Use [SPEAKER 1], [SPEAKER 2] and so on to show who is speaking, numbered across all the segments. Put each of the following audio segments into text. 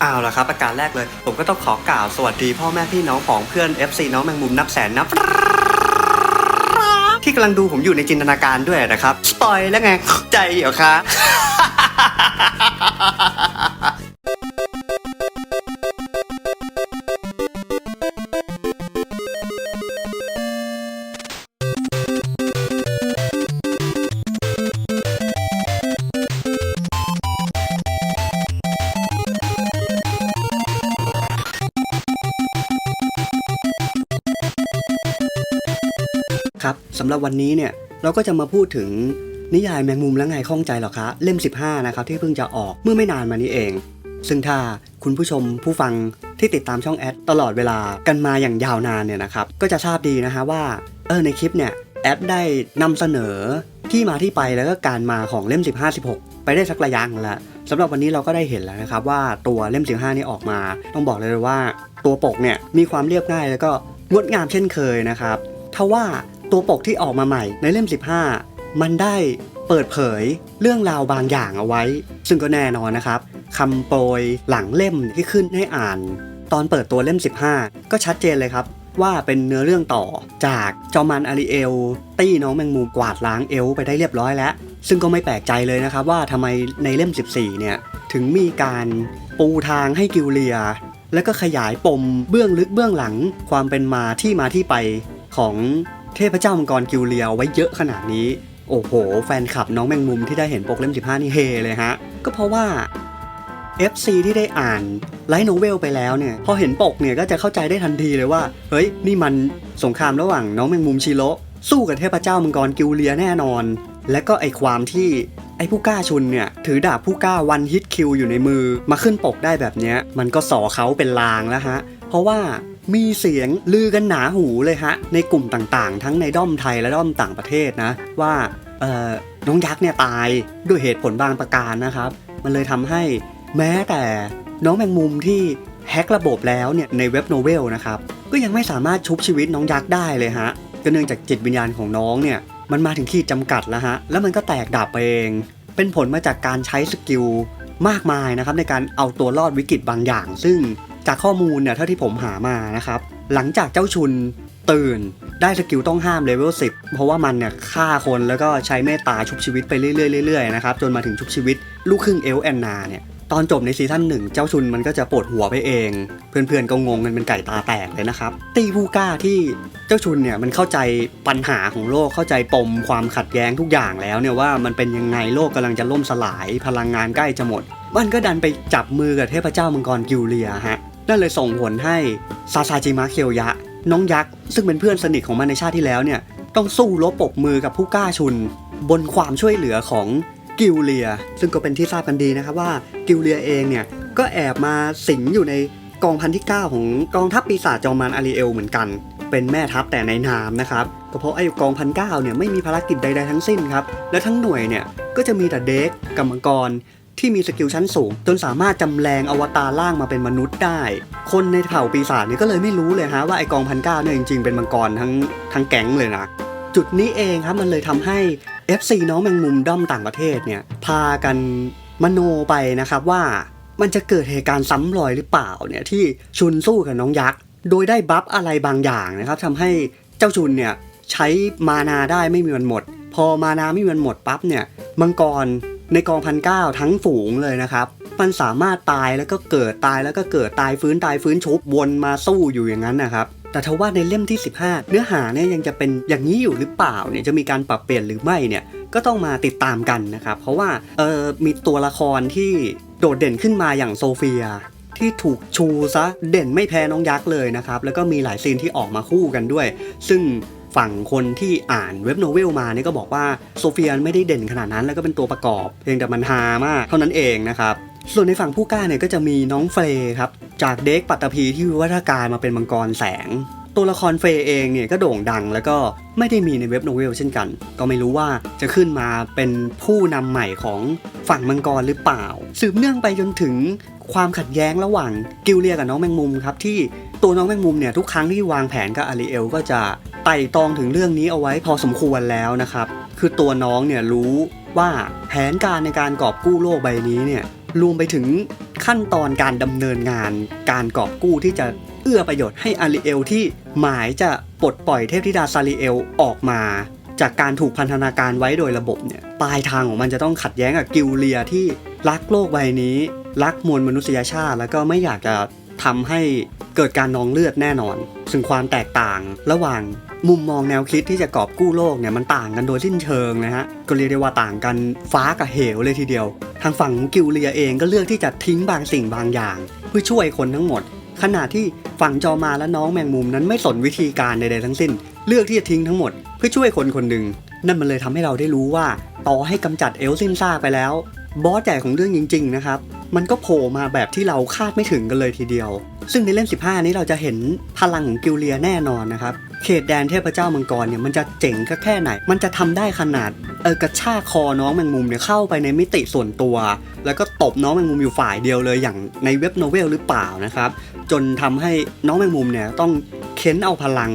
[SPEAKER 1] เอาละครับประการแรกเลย ผมก็ต้องขอกล่าวสวัสดีพ่อแม่พี่น้องของเพื่อน FC น้องแมงมุมนับแสนนับ ที่กำลังดูผมอยู่ในจินตนาการด้วยนะครับ สปอยแล้วไง ใจเหรอคะ ครับสำหรับวันนี้เนี่ยเราก็จะมาพูดถึงนิยายแมงมุมและไงข้องใจหรอคะเล่ม 15 นะครับที่เพิ่งจะออกเมื่อไม่นานมานี้เอง ซึ่งถ้าคุณผู้ชมผู้ฟังที่ติดตามช่องแอดตลอดเวลากันมาอย่างยาวนานเนี่ยนะครับก็จะทราบดีนะฮะว่าเออในคลิปเนี่ยแอดได้นำเสนอที่มาที่ไปแล้วก็การมาของเล่ม 15 16 ไปได้สักระยะแล้วสำหรับวันนี้เราก็ได้เห็นแล้วนะครับว่าตัวเล่ม 15 นี่ออกมา ต้องบอกเลยว่าตัวปกเนี่ยมีความเรียบง่ายแล้วก็งดงามเช่นเคยนะครับทว่า ตัวปกที่ออกมาใหม่ในเล่ม 15 มันได้เปิดเผยเรื่องราวบางอย่างเอาไว้ ซึ่งก็แน่นอนนะครับคำโปรยหลังเล่มที่ขึ้นให้อ่าน ตอนเปิดตัวเล่ม 15 ก็ชัดเจนเลยครับ ว่าเป็นเนื้อเรื่องต่อจากจอมันอาริเอล ตี้น้องแมงมุมกวาดล้างเอลไปได้เรียบร้อยแล้ว ซึ่งก็ไม่แปลกใจเลยนะครับว่าทำไมในเล่ม 14 เนี่ยถึงมีการปูทางให้กิลเลีย แล้วก็ขยายปมเบื้องลึกเบื้องหลังความเป็นมาที่มาที่ไปของ เทพเจ้ามังกรกิลเลียวไว้เยอะขนาดนี้ โอ้โห แฟนคลับน้องแมงมุมที่ได้เห็นปกเล่ม 15 นี่เฮเลยฮะ ก็เพราะว่า FC ที่ได้อ่านไลท์โนเวลไปแล้วเนี่ยพอเห็นปกเนี่ยก็จะเข้าใจได้ทันทีเลยว่า เฮ้ย นี่มันสงครามระหว่างน้องแมงมุมชิโร่สู้กับเทพเจ้ามังกรกิลเลียแน่นอน และก็ไอความที่ไอผู้กล้าชุนเนี่ยถือดาบผู้กล้าวันฮิตคิวอยู่ในมือ มาขึ้นปกได้แบบเนี้ยมันก็สอเขาเป็นลางแล้วฮะ เพราะว่า มีเสียงลือกันหนาหูเลยฮะ ในกลุ่มต่างๆ ทั้งในด้อมไทยและด้อมต่างประเทศนะ ว่าน้องยักษ์เนี่ยตายด้วยเหตุผลบางประการนะครับ มันเลยทำให้แม้แต่น้องแมงมุมที่แฮกระบบแล้วเนี่ยในเว็บโนเวลนะครับ ก็ยังไม่สามารถชุบชีวิตน้องยักษ์ได้เลยฮะก็เนื่องจากจิตวิญญาณของน้องเนี่ยมันมาถึงขีดจำกัดแล้วฮะ แล้วมันก็แตกดับไปเอง เป็นผลมาจากการใช้สกิลมากมายนะครับในการเอาตัวรอดวิกฤตบางอย่าง ซึ่ง จากข้อมูลเนี่ยเท่าที่ผมหามานะครับ หลังจากเจ้าชุนตื่นได้สกิลต้องห้ามเลเวล10 เพราะว่ามันเนี่ยฆ่าคนแล้วก็ใช้เมตตาชุบชีวิตไปเรื่อยๆๆนะครับจนมาถึงชุบชีวิต ลูกครึ่งเอลแอนนาเนี่ยตอนจบในซีซั่นหนึ่งเจ้าชุนมันก็จะปวดหัวไปเอง เพื่อนๆก็งงกันเป็นไก่ตาแตกเลยนะครับ ตีผู้กล้าที่เจ้าชุนเนี่ยมันเข้าใจปัญหาของโลกเข้าใจปมความขัดแย้งทุกอย่างแล้วเนี่ยว่ามันเป็นยังไงโลกกำลังจะล่มสลายพลังงานใกล้จะหมด มันก็ดันไปจับมือกับเทพเจ้ามังกรกิลเลียฮะ นั่นเลยส่งผลให้ซาซาจิมะเคียวยะ น้องยักษ์ซึ่งเป็นเพื่อนสนิทของมันในชาติที่แล้วเนี่ยต้องสู้รบปบมือกับผู้กล้าชุน บนความช่วยเหลือของกิลเลีย ซึ่งก็เป็นที่ทราบกันดีนะครับว่ากิลเลียเองเนี่ยก็แอบมาสิงอยู่ในกองพันที่ 9 ของกองทัพปีศาจจอมันอาริเอลเหมือนกัน เป็นแม่ทัพแต่ในนามนะครับก็เพราะไอ้กองพันเก้าเนี่ยไม่มีภารกิจใดๆทั้งสิ้นครับและทั้งหน่วยเนี่ยก็จะมีแต่เด็กกับมังกร ที่มีสกิลชั้นสูง จนสามารถจำแรงอวตารร่างมาเป็นมนุษย์ได้ คนในเผ่าปีศาจเนี่ยก็เลยไม่รู้เลยฮะว่าไอกองพันเก้าเนี่ยจริงๆเป็นมังกรทั้งทั้งแก๊งเลยนะจุดนี้เองครับมันเลยทำให้ FC น้องแมงมุมด้อมต่างประเทศเนี่ยพากันมโนไปนะครับว่ามันจะเกิดเหตุการณ์ซ้ำรอยหรือเปล่าเนี่ยที่ชุนสู้กับน้องยักษ์โดยได้บัฟอะไรบางอย่างนะครับทำให้เจ้าชุนเนี่ยใช้มานาได้ไม่มีวันหมด พอมานาไม่มีวันหมดปั๊บเนี่ยมังกร ในกองพันเก้าทั้งฝูงเลยนะครับ มันสามารถตายแล้วก็เกิดตายแล้วก็เกิดตายฟื้นตายฟื้นชุบวนมาสู้อยู่อย่างนั้นนะครับแต่ทว่าในเล่มที่ 15 เนื้อหาเนี่ยยังจะเป็นอย่างนี้อยู่หรือเปล่าเนี่ยจะมีการปรับเปลี่ยนหรือไม่เนี่ยก็ต้องมาติดตามกันนะครับ เพราะว่าเออมีตัวละครที่โดดเด่นขึ้นมาอย่างโซเฟีย ที่ถูกชูซะเด่นไม่แพ้น้องยักษ์เลยนะครับ แล้วก็มีหลายซีนที่ออกมาคู่กันด้วย ซึ่ง ฝั่งคนที่อ่านเว็บโนเวลมาเนี่ยก็บอกว่าโซเฟียไม่ได้เด่นขนาดนั้นแล้วก็เป็นตัวประกอบเพียงแต่มันฮามากเท่านั้นเองนะครับส่วนในฝั่งผู้กล้าเนี่ยก็จะมีน้องเฟย์ครับจากเด็กปัตตภีที่วิวัฒนาการมาเป็นมังกรแสง ตัวละครเฟย์เองเนี่ยก็โด่งดังแล้วก็ไม่ได้มีในเว็บโนเวลเช่นกัน ก็ไม่รู้ว่าจะขึ้นมาเป็นผู้นำใหม่ของฝั่งมังกรหรือเปล่า สืบเนื่องไปจนถึงความขัดแย้งระหว่างกิลเลียกับน้องแมงมุมครับที่ตัวน้องแมงมุมเนี่ยทุกครั้งที่วางแผนกับอาริเอลก็จะ ไต่ตองถึงเรื่องนี้เอาไว้พอสมควรแล้วนะครับ คือตัวน้องเนี่ยรู้ว่าแผนการในการกอบกู้โลกใบนี้เนี่ยรวมไปถึงขั้นตอนการดำเนินงานการกอบกู้ที่จะเอื้อประโยชน์ให้อาริเอลที่หมายจะปลดปล่อยเทพธิดาซาริเอลออกมา จากการถูกพันธนาการไว้โดยระบบเนี่ยปลายทางของมันจะต้องขัดแย้งกับกิลเลียที่รักโลกใบนี้ รักมวลมนุษยชาติแล้วก็ไม่อยากจะทำให้เกิดการนองเลือดแน่นอน ซึ่งความแตกต่างระหว่าง มุมมองแนวคิดที่จะกอบกู้โลกเนี่ยมันต่างกันโดยสิ้นเชิงนะฮะก็เรียกได้ว่าต่างกันฟ้ากับเหวเลยทีเดียว ทางฝั่งของกิลเลียเองก็เลือกที่จะทิ้งบางสิ่งบางอย่าง เพื่อช่วยคนทั้งหมด ขณะที่ฝั่งจอมาและน้องแมงมุมนั้นไม่สนวิธีการใดๆทั้งสิ้น เลือกที่จะทิ้งทั้งหมด เพื่อช่วยคนคนหนึ่งนั่นมันเลยทำให้เราได้รู้ว่าต่อให้กำจัดเอลซินซ่าไปแล้ว บอสใหญ่ของเรื่องจริง ๆ นะครับ มันก็โผล่มาแบบที่เราคาดไม่ถึงกันเลยทีเดียว ซึ่งในเล่ม 15 นี้เราจะเห็นพลังของกิลเลียแน่นอนนะครับ เขตแดนเทพเจ้ามังกรเนี่ยมันจะเจ๋งก็แค่ไหน มันจะทำได้ขนาดเออกระชากคอน้องแมงมุมเนี่ยเข้าไปในมิติส่วนตัว แล้วก็ตบน้องแมงมุมอยู่ฝ่ายเดียวเลยอย่างในเว็บโนเวลหรือเปล่านะครับ จนทำให้น้องแมงมุมเนี่ยต้องเค้นเอาพลัง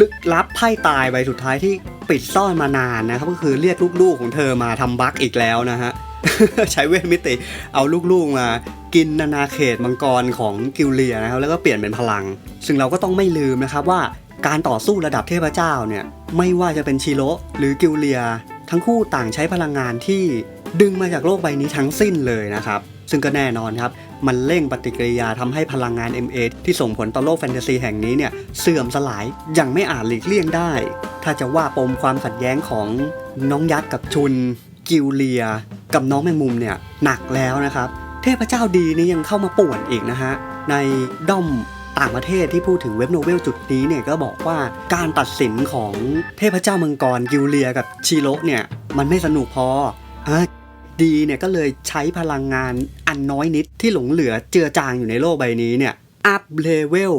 [SPEAKER 1] ลึกลับไพ่ตายไปสุดท้ายที่ปิดซ่อนมานานนะครับก็คือเรียกลูกๆของเธอมาทำบั๊กอีกแล้วนะฮะ ใช้เวทมิติ เอาลูกๆมา กินนานาเขตมังกรของกิลเลียนะครับ แล้วก็เปลี่ยนเป็นพลัง ซึ่งเราก็ต้องไม่ลืมนะครับว่าการต่อสู้ระดับเทพเจ้าเนี่ย ไม่ว่าจะเป็นชิโร่หรือกิลเลีย ทั้งคู่ต่างใช้พลังงานที่ดึงมาจากโลกใบนี้ทั้งสิ้นเลยนะครับ ซึ่งก็แน่นอนครับ มันเร่งปฏิกิริยาทำให้พลังงาน MA ที่ส่งผลต่อโลกแฟนตาซีแห่งนี้เนี่ย เสื่อมสลายอย่างไม่อาจหลีกเลี่ยงได้ ถ้าจะว่าปมความขัดแย้งของน้องยักษ์กับชุน กิลเลีย กับน้องแมงมุมเนี่ยหนักแล้วนะครับ เทพเจ้าดีนี่ยังเข้ามาป่วนอีกนะฮะ ในด้อมต่างประเทศที่พูดถึงเว็บโนเวลจุดนี้เนี่ยก็บอกว่าการตัดสินของเทพเจ้ามังกรกิลเลียกับชิโร่เนี่ยมันไม่สนุกพออดีเนี่ยก็เลยใช้พลังงานอันน้อยนิดที่หลงเหลือเจือจางอยู่ในโลกใบนี้เนี่ยอัพเลเวล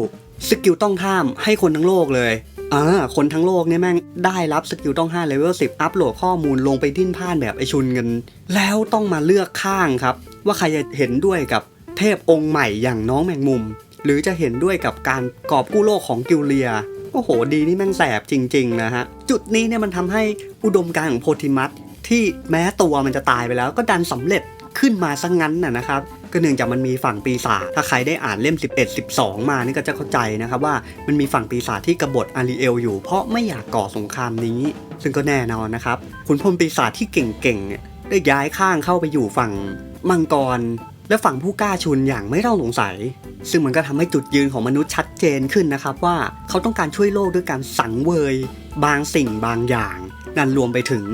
[SPEAKER 1] สกิลต้องห้ามให้คนทั้งโลกเลยอ่าคนทั้งโลกเนี่ยแม่งได้รับสกิลต้อง5เลเวล10อัพโหลดข้อมูลลงไปดิ้นพ่านแบบไอชุนกัน แล้วต้องมาเลือกข้างครับ ว่าใครจะเห็นด้วยกับเทพองค์ใหม่อย่างน้องแมงมุม หรือจะเห็นด้วยกับการกอบกู้โลกของกิลเลียโอ้โห ดีนี่แม่งแสบจริง ๆ นะฮะ จุดนี้เนี่ยมันทำให้อุดมการของโพธิมัสที่แม้ตัวมันจะตายไปแล้วก็ดันสำเร็จขึ้นมาซะงงั้นน่ะนะครับ ก็เนื่องจากมันมีฝั่งปีศาจถ้าใครได้อ่านเล่ม 11 12 มานี่ก็จะเข้าใจนะครับว่ามันมีฝั่งปีศาจที่กบฏอารีเอลอยู่ เพราะไม่อยากก่อสงครามนี้ ซึ่งก็แน่นอนนะครับขุนพลปีศาจที่เก่งๆเนี่ยได้ย้ายข้างเข้าไปอยู่ฝั่งมังกรและฝั่งผู้กล้าชุนอย่างไม่ต้องสงสัย ซึ่งมันก็ทำให้จุดยืนของมนุษย์ชัดเจนขึ้นนะครับว่าเขาต้องการช่วยโลกด้วยการสังเวย บางสิ่งบางอย่าง นั่นรวมไปถึง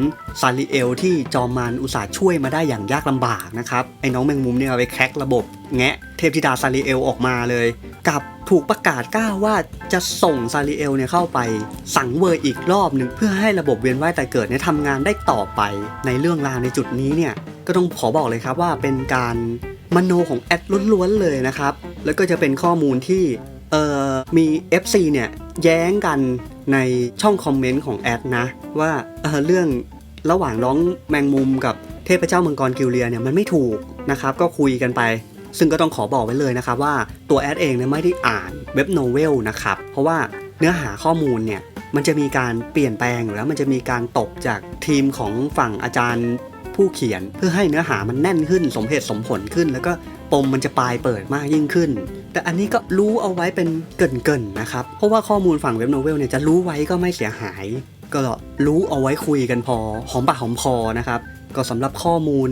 [SPEAKER 1] ซาริเอลที่จอมมารอุตส่าห์ช่วยมาได้อย่างยากลำบากนะครับ ไอ้น้องแมงมุมเนี่ยไปแคร็กระบบแงะเทพธิดาซาริเอลออกมาเลย กับถูกประกาศกล้าวว่าจะส่งซาริเอลเนี่ยเข้าไป สังเวยอีกรอบหนึ่งเพื่อให้ระบบเวียนว่ายแต่เกิดเนี่ยทำงานได้ต่อไป ในเรื่องราวในจุดนี้เนี่ยก็ต้องขอบอกเลยครับว่าเป็นการมโนของแอดล้วนๆเลยนะครับ แล้วก็จะเป็นข้อมูลที่ เอ่อมี FC เนี่ยแย้งกันในช่องคอมเมนต์ของแอดนะ ว่าเออเรื่องระหว่างน้องแมงมุมกับเทพเจ้ามังกรกิลเลียเนี่ยมันไม่ถูกนะครับ ก็คุยกันไป ซึ่งก็ต้องขอบอกไว้เลยนะครับว่าตัวแอดเองเนี่ยไม่ได้อ่านเว็บโนเวลนะครับ เพราะว่าเนื้อหาข้อมูลเนี่ยมันจะมีการเปลี่ยนแปลงอยู่แล้วมันจะมีการตกจากทีมของฝั่งอาจารย์ผู้เขียนเพื่อให้เนื้อหามันแน่นขึ้น สมเหตุสมผลขึ้น แล้วก็ปมมันจะปลายเปิดมากยิ่งขึ้น แต่อันนี้ก็รู้เอาไว้เป็นเกินๆนะครับ เพราะว่าข้อมูลฝั่งเว็บโนเวลเนี่ยจะรู้ไว้ก็ไม่เสียหาย ก็รู้เอาไว้คุยกันพอ หอมปากหอมคอนะครับ ก็สำหรับข้อมูล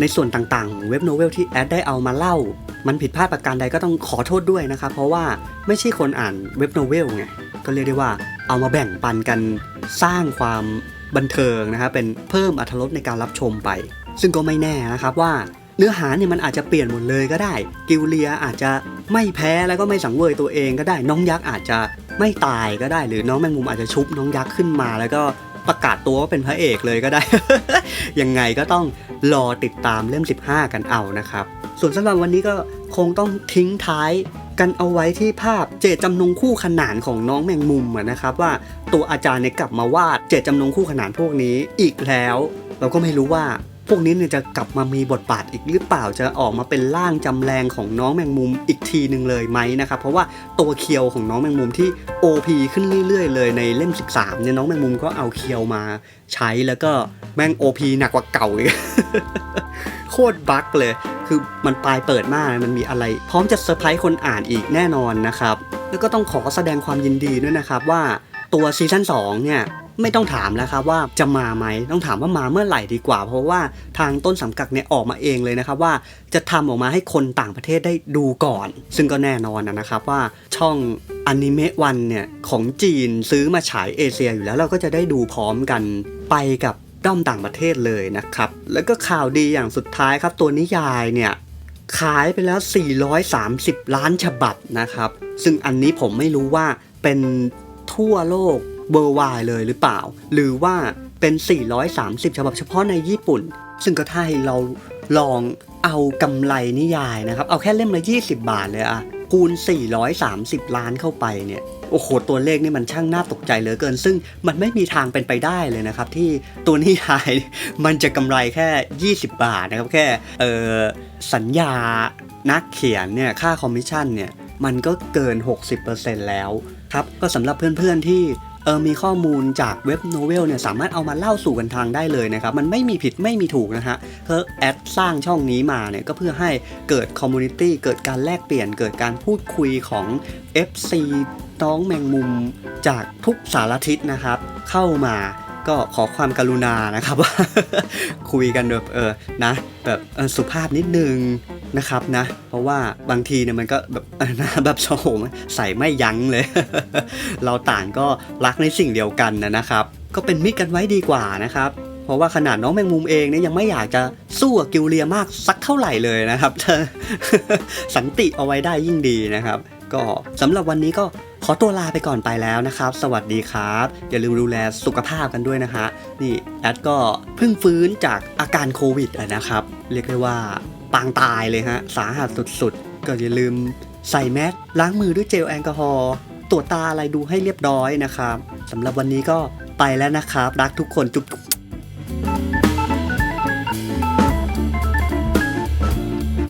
[SPEAKER 1] ในส่วนต่างๆ เว็บโนเวลที่แอดได้เอามาเล่า มันผิดพลาดประการใดก็ต้องขอโทษด้วยนะครับ เพราะว่าไม่ใช่คนอ่านเว็บโนเวลไงก็เรียกได้ว่าเอามาแบ่งปันกันสร้างความบันเทิงนะครับเป็นเพิ่มอรรถรสในการรับชมไป ซึ่งก็ไม่แน่นะครับว่า เนื้อหาเนี่ยมันอาจจะเปลี่ยนหมดเลยก็ได้ กิลเลียอาจจะไม่แพ้แล้วก็ไม่สังเวยตัวเองก็ได้ น้องยักษ์อาจจะไม่ตายก็ได้ หรือน้องแมงมุมอาจจะชุบน้องยักษ์ขึ้นมา แล้วก็ประกาศตัวว่าเป็นพระเอกเลยก็ได้ ยังไงก็ต้องรอติดตามเล่ม 15 กันเอานะครับ ส่วนสำหรับวันนี้ก็คงต้องทิ้งท้ายกันเอาไว้ที่ภาพเจตจำนงคู่ขนานของน้องแมงมุมนะครับว่าตัวอาจารย์เนี่ยกลับมาวาดเจตจำนงคู่ขนานพวกนี้อีกแล้ว เราก็ไม่รู้ว่า พวกนี้เนี่ยจะกลับมามีบทบาทอีกหรือเปล่าจะออกมาเป็นร่างจำแรงของน้องแมงมุมอีกทีหนึ่งเลยไหมนะครับเพราะว่าตัวเคียวของน้องแมงมุมที่ OP ขึ้นเรื่อยๆ เลยในเล่ม 13เนี่ยน้องแมงมุมก็เอาเคียวมาใช้แล้วก็แม่ง OP หนักกว่าเก่าอีกโคตรบั๊กเลย คือมันปลายเปิดมากมันมีอะไร พร้อมจะเซอร์ไพรส์คนอ่านอีกแน่นอนนะครับแล้วก็ต้องขอแสดงความยินดีด้วยนะครับว่าตัวซีซั่น2เนี่ย ไม่ต้องถามแล้วครับว่าจะมาไหมต้องถามว่ามาเมื่อไหร่ดีกว่า เพราะว่าทางต้นสังกัดเนี่ยออกมาเองเลยนะครับว่าจะทำออกมาให้คนต่างประเทศได้ดูก่อน ซึ่งก็แน่นอนนะครับว่าช่องอนิเมะวันเนี่ยของจีนซื้อมาฉายเอเชียอยู่แล้วเราก็จะได้ดูพร้อมกันไปกับด้อมต่างประเทศเลยนะครับ แล้วก็ข่าวดีอย่างสุดท้ายครับ ตัวนิยายเนี่ยขายไปแล้ว 430 ล้านฉบับนะครับ ซึ่งอันนี้ผมไม่รู้ว่าเป็นทั่วโลก เบอร์วายเลยหรือเปล่า หรือว่าเป็น 430 ฉบับเฉพาะในญี่ปุ่น ซึ่งก็ถ้าให้เราลองเอากำไรนิยายนะครับ เอาแค่เล่มละ 20 บาทเลยอะคูณ 430 ล้านเข้าไปเนี่ยโอ้โหตัวเลขนี่มันช่างน่าตกใจเหลือเกิน ซึ่งมันไม่มีทางเป็นไปได้เลยนะครับ ที่ตัวนิยายมันจะกำไรแค่ 20 บาทนะครับ แค่เออสัญญานักเขียนเนี่ยค่าคอมมิชชั่นเนี่ยมันก็เกิน 60%แล้วครับ ก็สำหรับเพื่อนๆที่ เออมีข้อมูลจากเว็บโนเวลเนี่ยสามารถเอามาเล่าสู่กันทางได้เลยนะครับ มันไม่มีผิดไม่มีถูกนะฮะเธอแอดสร้างช่องนี้มาเนี่ยก็เพื่อให้เกิดคอมมูนิตี้เกิดการแลกเปลี่ยน เกิดการพูดคุยของ FC น้องแมงมุมจากทุกสารทิศนะครับ เข้ามา ก็ขอความกรุณานะครับว่าคุยกันแบบเออนะ แบบสุภาพนิดนึงนะครับนะ เพราะว่าบางทีเนี่ยมันก็แบบนะแบบโอ้โหใส่ไม่ยั้งเลย เราต่างก็รักในสิ่งเดียวกันนะครับ ก็เป็นมิตรกันไว้ดีกว่านะครับเพราะว่าขนาดน้องแมงมุมเองเนี่ยยังไม่อยากจะสู้กับกิลเลียมากสักเท่าไหร่เลยนะครับสันติเอาไว้ได้ยิ่งดีนะครับ ก็สำหรับวันนี้ก็ขอตัวลาไปก่อนไปแล้วนะครับ สวัสดีครับ อย่าลืมดูแลสุขภาพกันด้วยนะฮะนี่แอดก็เพิ่งฟื้นจากอาการโควิดนะครับ เรียกได้ว่าปางตายเลยฮะ สาหัสสุดๆ ก็อย่าลืมใส่แมสล้างมือด้วยเจลแอลกอฮอล์ตรวจตาอะไรดูให้เรียบร้อยนะครับสำหรับวันนี้ก็ไปแล้วนะครับ รักทุกคนจุ๊บ